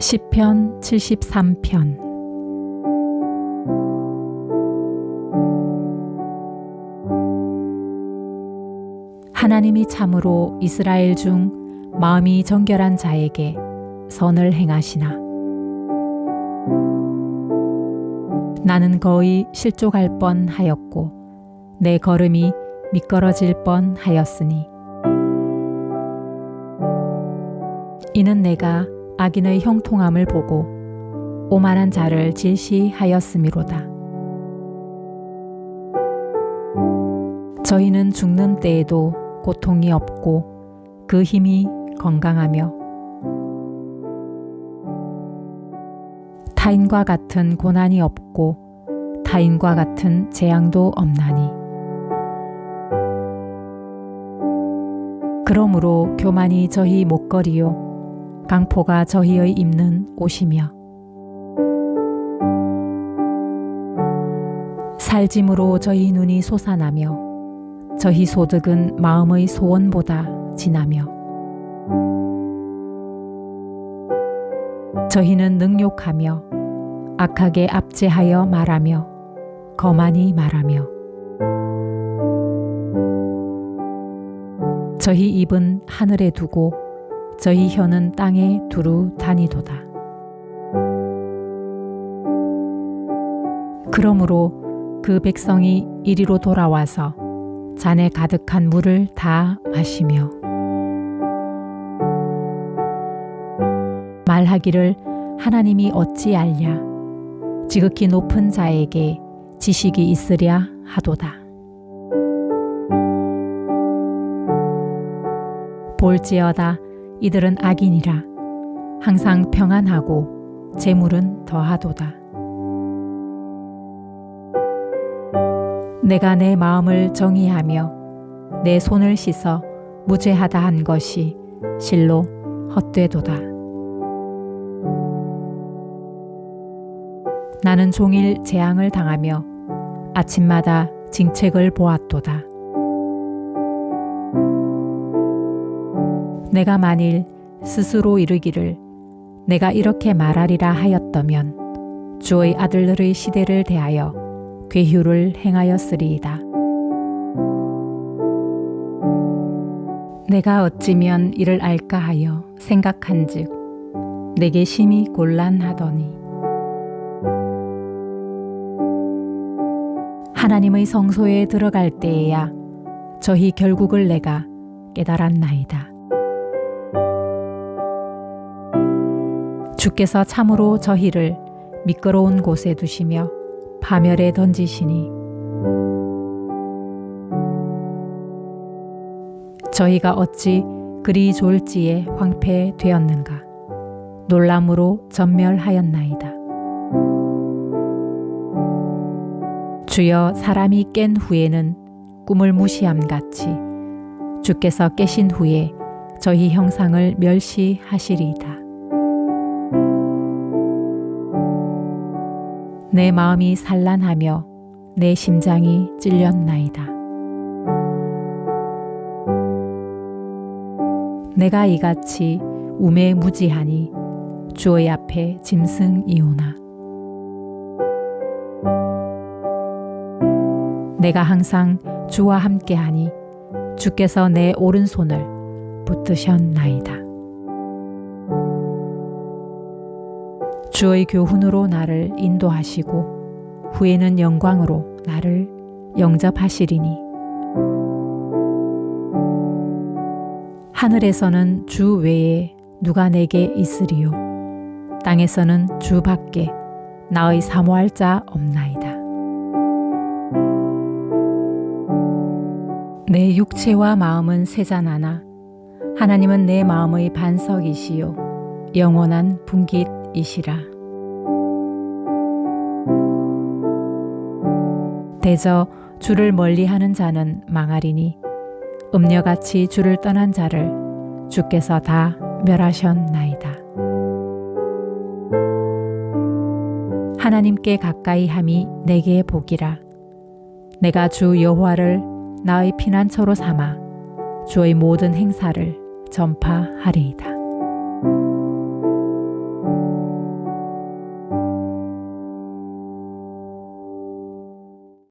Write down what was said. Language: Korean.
시편 73편. 하나님이 참으로 이스라엘 중 마음이 정결한 자에게 선을 행하시나. 나는 거의 실족할 뻔하였고 내 걸음이 미끄러질 뻔하였으니. 이는 내가 악인의 형통함을 보고 오만한 자를 질시하였음이로다. 저희는 죽는 때에도 고통이 없고 그 힘이 건강하며 타인과 같은 고난이 없고 타인과 같은 재앙도 없나니 그러므로 교만이 저희 목걸이요 강포가 저희의 입는 옷이며 살짐으로 저희 눈이 솟아나며 저희 소득은 마음의 소원보다 진하며 저희는 능욕하며 악하게 압제하여 말하며 거만히 말하며 저희 입은 하늘에 두고 저희 혀는 땅에 두루 다니도다. 그러므로 그 백성이 이리로 돌아와서 잔에 가득한 물을 다 마시며 말하기를 하나님이 어찌 알랴 지극히 높은 자에게 지식이 있으랴 하도다. 볼지어다 이들은 악인이라 항상 평안하고 재물은 더하도다. 내가 내 마음을 정의하며 내 손을 씻어 무죄하다 한 것이 실로 헛되도다. 나는 종일 재앙을 당하며 아침마다 징책을 보았도다. 내가 만일 스스로 이르기를 내가 이렇게 말하리라 하였다면 주의 아들들의 시대를 대하여 괴휴를 행하였으리이다. 내가 어찌면 이를 알까 하여 생각한즉 내게 심히 곤란하더니 하나님의 성소에 들어갈 때에야 저희 결국을 내가 깨달았나이다. 주께서 참으로 저희를 미끄러운 곳에 두시며 파멸에 던지시니 저희가 어찌 그리 좋을지에 황폐되었는가 놀람으로 전멸하였나이다. 주여 사람이 깬 후에는 꿈을 무시함 같이 주께서 깨신 후에 저희 형상을 멸시하시리이다. 내 마음이 산란하며 내 심장이 찔렸나이다. 내가 이같이 우매 무지하니 주의 앞에 짐승이오나. 내가 항상 주와 함께하니 주께서 내 오른손을 붙드셨나이다. 주의 교훈으로 나를 인도하시고 후에는 영광으로 나를 영접하시리니. 하늘에서는 주 외에 누가 내게 있으리요? 땅에서는 주 밖에 나의 사모할 자 없나이다. 내 육체와 마음은 세잔하나 하나님은 내 마음의 반석이시요. 영원한 분깃 이시라. 대저 주를 멀리하는 자는 망하리니 음녀같이 주를 떠난 자를 주께서 다 멸하셨나이다. 하나님께 가까이 함이 내게 복이라. 내가 주 여호와를 나의 피난처로 삼아 주의 모든 행사를 전파하리이다.